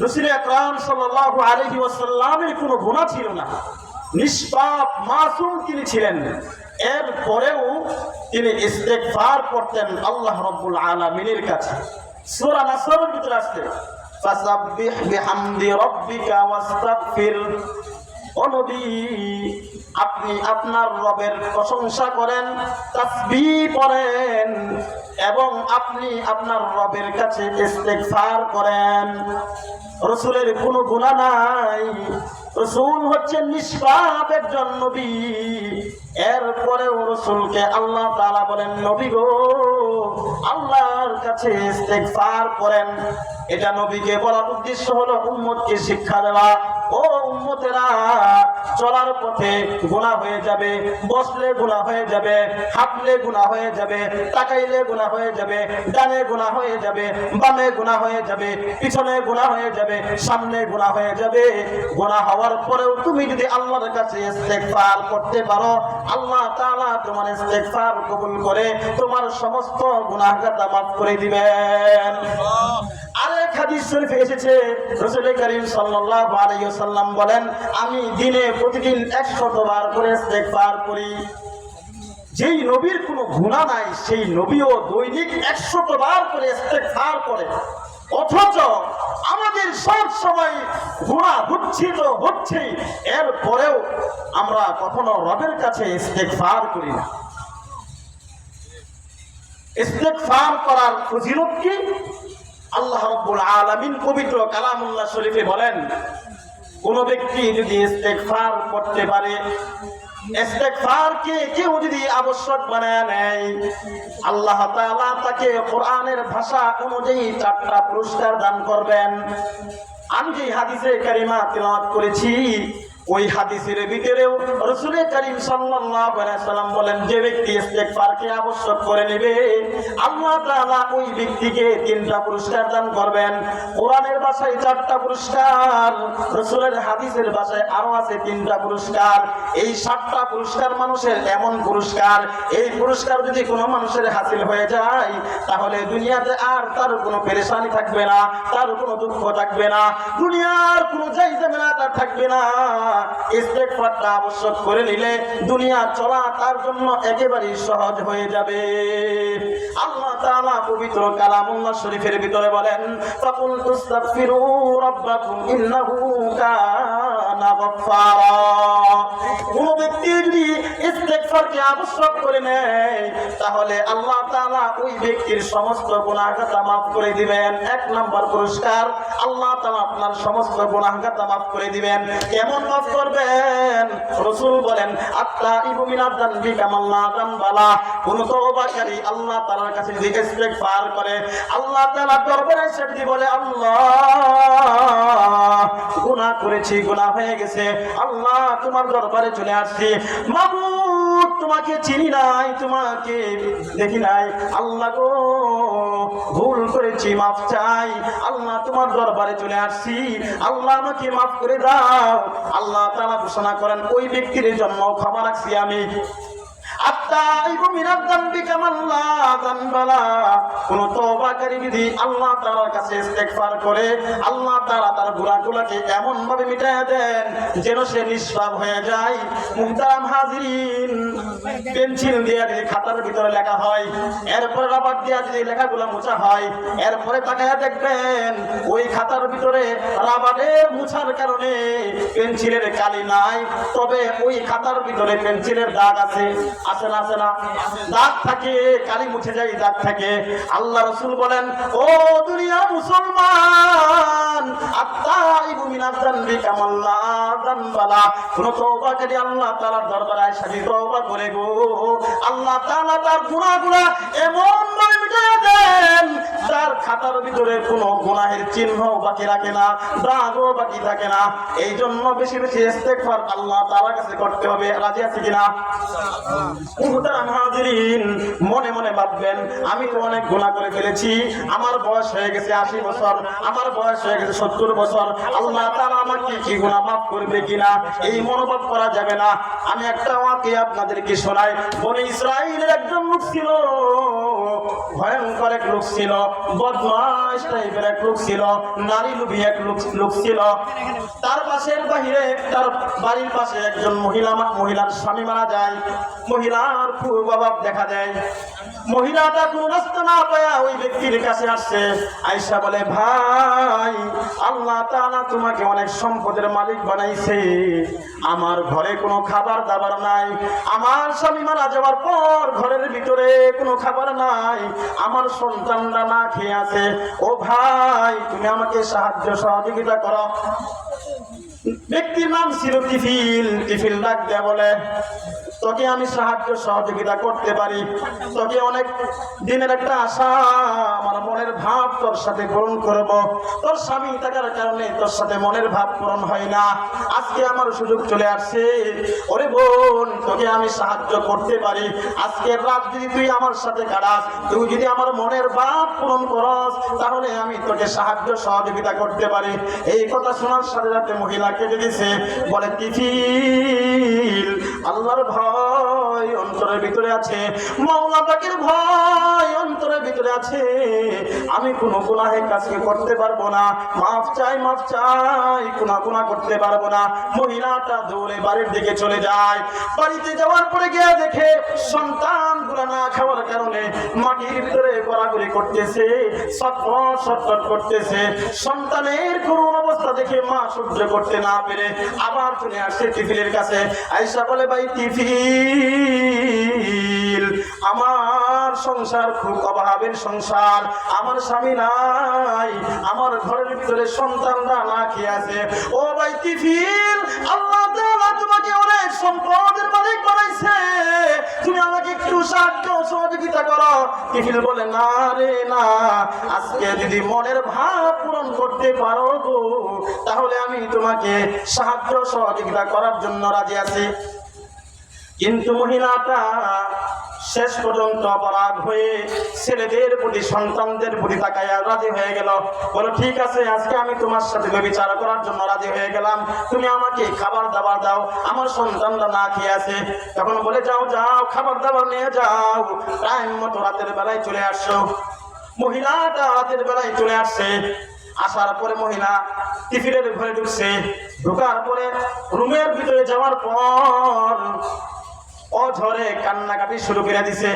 রসুল আকরাম সাল্লাল্লাহু আলাইহি ওয়াসাল্লামের কোনো গুনাহ ছিল না। নিষ্পাপ, মাসুম তিনি ছিলেন। এর পরেও তিনি ইস্তেগফার করতেন আল্লাহ রাব্বুল আলামিনের কাছে। সূরা নাসরের ভিতরে আসছে, ফাসাব্বিহ বিহামদি রাব্বিকা ওয়াস্তাগফির। আপনি আপনার রবের প্রশংসা করেন তাসবিহ করেন এবং আপনি আপনার রবের কাছে ইস্তেগফার করেন। রসুলের কোনো গুণা নাই। রসুল হচ্ছে নিষ্পাপ একজন নবী। এরপরেও রসুলকে আল্লাহ তালা বলেন, নবী গো, আল্লাহর কাছে ইস্তেগফার করেন। এটা নবীকে বলার উদ্দেশ্য হলো উম্মতকে শিক্ষা দেওয়া। ও উম্মতেরা, চলার পথে গুনাহ হয়ে যাবে, বসলে গুনাহ হয়ে যাবে, হাঁটলে গুনাহ হয়ে যাবে, তাকাইলে গুনাহ হয়ে যাবে, ডানে গুনাহ হয়ে যাবে, বামে গুনাহ হয়ে যাবে, পিছনে গুনাহ হয়ে যাবে, সামনে গুনাহ হয়ে যাবে। গুনাহ হওয়ার পরেও তুমি যদি আল্লাহর কাছে ইস্তেগফার করতে পারো, আল্লাহ তাআলা তোমার ইস্তেগফার কবুল করে তোমার সমস্ত গুনাহগাতা মাফ করে দিবেন। আরেক হাদিস শরীফে এসেছে, রাসূল করিম সাল্লাল্লাহু আলাইহি ওয়াসাল্লাম বলেন, আমি দিনে প্রতিদিন 100 বার করে ইস্তেগফার করি। যেই নবীর কোনো গুনাহ নাই, সেই নবীও দৈনিক 100 বার করে ইস্তেগফার করে। অথচ আমাদের সব সময় গুনাহ হচ্ছে তো হচ্ছেই এর পরেও আমরা কখনো রবের কাছে ইস্তেগফার করি না। ইস্তেগফার করার ফজিলত কি? আল্লাহ রাব্বুল আলামিন পবিত্র কালামুল্লাহ শরীফে বলেন, কোন ব্যক্তি যদি ইস্তেগফার করতে পারে, ইস্তেগফারকে কেউ যদি আবশ্যক বানায় নেয়, আল্লাহ তাআলা তাকে কোরআনের ভাষা অনুযায়ী চারটা পুরস্কার দান করবেন। আমি যে হাদিসে কারিমা তেলাওয়াত করেছি ওই হাদিসের ভিতরেও রসুল করিম সাল্লাম বলেন, যে ব্যক্তি ইস্তেগফারকে আবশ্যক করে নেবে, আল্লাহ ওই ব্যক্তিকে তিনটা পুরস্কার দান করবেন। কোরআনের ভাষায় চারটা পুরস্কার, রসুলের হাদিসের ভাষায় আরও আছে তিনটা পুরস্কার। এই সাতটা পুরস্কার মানুষের এমন পুরস্কার। এই পুরস্কার যদি কোনো মানুষের হাসিল হয়ে যায়, তাহলে দুনিয়াতে আর তার কোনো পেরেশানি থাকবে না, তার কোনো দুঃখ থাকবে না, দুনিয়ার কোনো যাই ঝামেলা তার থাকবে না। ইস্তেগফারটা আবশ্যক করে নিলে দুনিয়া চলা তার জন্য একেবারেই সহজ হয়ে যাবে। আল্লাহ তাআলা পবিত্র কালামুল্লাহ শরীফের ভিতরে বলেন ফাকুল তুস্তাগফিরু রাব্বাকুম ইন্নাহু কানা কোন ব্যক্তি যদি আবশ্যক করে নেয়, তাহলে আল্লাহ ওই ব্যক্তির সমস্ত মাফ করে দিবেন। এক পুরস্কার, আল্লাহ আপনার সমস্ত মাফ করে দিবেন। কেমন মাফ করবেন? বলেন কামাল্লা কোন আল্লাহ কাছে যদি করে, আল্লাহ দরবারে যদি বলে, আল্লাহ, গুনাহ করেছি, গুনাহ হয়ে গেছে। আল্লাহ, তোমার দরবারে চলে আসছে। তোমাকে চিনি নাই, তোমাকে দেখি নাই। আল্লাহ গো, ভুল করেছি, মাফ চাই। আল্লাহ, তোমার দরবারে চলে আসছি। আল্লাহ, আমাকে মাফ করে দাও। আল্লাহ তারা ঘোষণা করেন, ওই ব্যক্তির জন্ম ক্ষমা রাখছি আমি। দেন যেন সে হয়ে যায়। পেন্সিল দিয়ে খাতার ভিতরে লেখা হয়, এরপরে রাবার দিয়ে যদি লেখাগুলো মোছা হয়, এরপরে তাকায় দেখবেন ওই খাতার ভিতরে রাবারের মুছার কারণে পেন্সিলের কালি নাই। তবে ওই খাতার ভিতরে পেন্সিলের দাগ আছে। আছে না আছে না। দাগ থাকে, কালি মুছে যায়, দাগ থাকে। আল্লাহ রসুল বলেন, ও দুনিয়া মুসলমান আত্তাইবু মিনাজ যানবি কামাল্লা যানবালা কোন তওবাকারী আল্লাহ তাআলার দরবারে আয়েশা যদি তওবা করে গো, আল্লাহ তাআলা তার গুনাহগুলো এমন ভাবে মিটিয়ে দেন তার খাতার ভিতরে কোনো গুনাহের চিহ্ন বাকি রাখে না, দাগও বাকি থাকে না। এই জন্য বেশি বেশি ইস্তেগফার আল্লাহ তাআলার কাছে করতে হবে। রাজি আছে কিনা? মনে মনে ভাববেন, আমি তো অনেক গুনাহ করে ফেলেছি। আমার বয়স হয়ে গেছে আশি বছর, আমার বয়স হয়ে গেছে সত্তর বছর। আল্লাহ তারা আমাকে কি গোলা মাফ করবে কিনা, এই মনোভাব করা যাবে না। আমি একটা আমাকে আপনাদেরকে শোনাই। বলে ইসরায়েলের একজন মুখ ছিল। ভয়ঙ্কর এক লোক ছিল বদমাস টাইপের এক লোক ছিল, নারী লুবি এক লোক ছিল। তার পাশের বাহিরে, তার বাড়ির পাশে একজন মহিলা, মহিলার স্বামী মারা যায়। মহিলার খুব অভাব দেখা দেয়। মহিলাটা কোন রাস্তা না পায়া ওই ব্যক্তির কাছে আসছে। আয়সা বলে, ভাই, আল্লাহ তাআলা তোমাকে অনেক সম্পদের মালিক বানাইছে। আমার ঘরে কোনো খাবার দাবার নাই। আমার স্বামী মারা যাওয়ার পর ঘরের ভিতরে কোনো খাবার নাই। আমার সন্তানরা না খেয়ে আছে। ও ভাই, তুমি আমাকে সাহায্য সহযোগিতা করো। ব্যক্তির নাম ছিল তিফিল তিফিল ডাক দেয়া বলে তোকে আমি সাহায্য সহযোগিতা করতে পারি। তোকে অনেক দিনের একটা আশা আমার মনের ভাব তোর সাথে পূরণ করব। তোর স্বামী থাকার কারণে তোর সাথে মনের ভাব পূরণ হয় না। আজকে আমার সুযোগ চলে আসছে। ওরে বোন, তোকে আমি সাহায্য করতে পারি। আজকের রাত যদি তুই আমার সাথে কাটাস, তুই যদি আমার মনের ভাব পূরণ করস, তাহলে আমি তোকে সাহায্য সহযোগিতা করতে পারি। এই কথা শোনার সাথে সাথে মহিলা কেটে দিছে বলে তিফিল আল্লাহর ভয় অন্তরের ভিতরে আছে। মাওলা পাকের ভয় অন্তরের ভিতরে আছে। আমি কোনো গুনাহে কাজকে করতে পারব না? মাফ চাই মাফ চাই গুনাহ গুনাহ করতে পারব না। মহিলাটা দৌড়ে বাড়ির দিকে চলে যায়। বাড়িতে যাওয়ার পরে গিয়ে দেখে সন্তানগুলা না খাওয়ার কারণে মাটির ভিতরে গড়াগড়ি করতেছে সটফট সটফট করতেছে। সন্তানের করুণ অবস্থা দেখে মা সহ্য করতে না পেরে আবার চলে আসছে টিফিলের কাছে। আয়সা বলে, ভাই টিফিল আমার সংসার খুব অভাবের সংসার। আমার স্বামী নাই। আমার ঘরের ভিতরে সন্তানরা না খেয়ে আছে। ও ভাই টিফিল আল্লাহ তোমাকে অনেক সম্পদের মালিক বানাইছে। তুমি আমাকে একটু সাহায্য সহযোগিতা করো। টিফিল বলে, না রে, না। আজকে যদি মনের ভাব পূরণ করতে পারো গো, তাহলে আমি তোমাকে সাহায্য সহযোগিতা করার জন্য রাজি আছি। কিন্তু মহিলাটা শেষ পর্যন্ত অপরাধ হয়ে ছেলেদের প্রতি, সন্তানদের প্রতি তাকাইয়া রাজি হয়ে গেল। বলো, ঠিক আছে, আজকে আমি তোমার সাথে বিচার করার জন্য রাজি হয়ে গেলাম। তুমি আমাকে খাবার দাবার দাও, আমার সন্তানরা না খেয়ে আছে। তখন বলে, যাও যাও খাবার দাবার নিয়ে যাও। টাইম মতো রাতের বেলায় চলে আসো। মহিলাটা রাতের বেলায় চলে আসছে আসার পরে মহিলা টিফিনের ঘরে ঢুকছে। ঢোকার পরে রুমের ভিতরে যাওয়ার পর অঝরে কান্নাকাটি শুরু করে দিছে।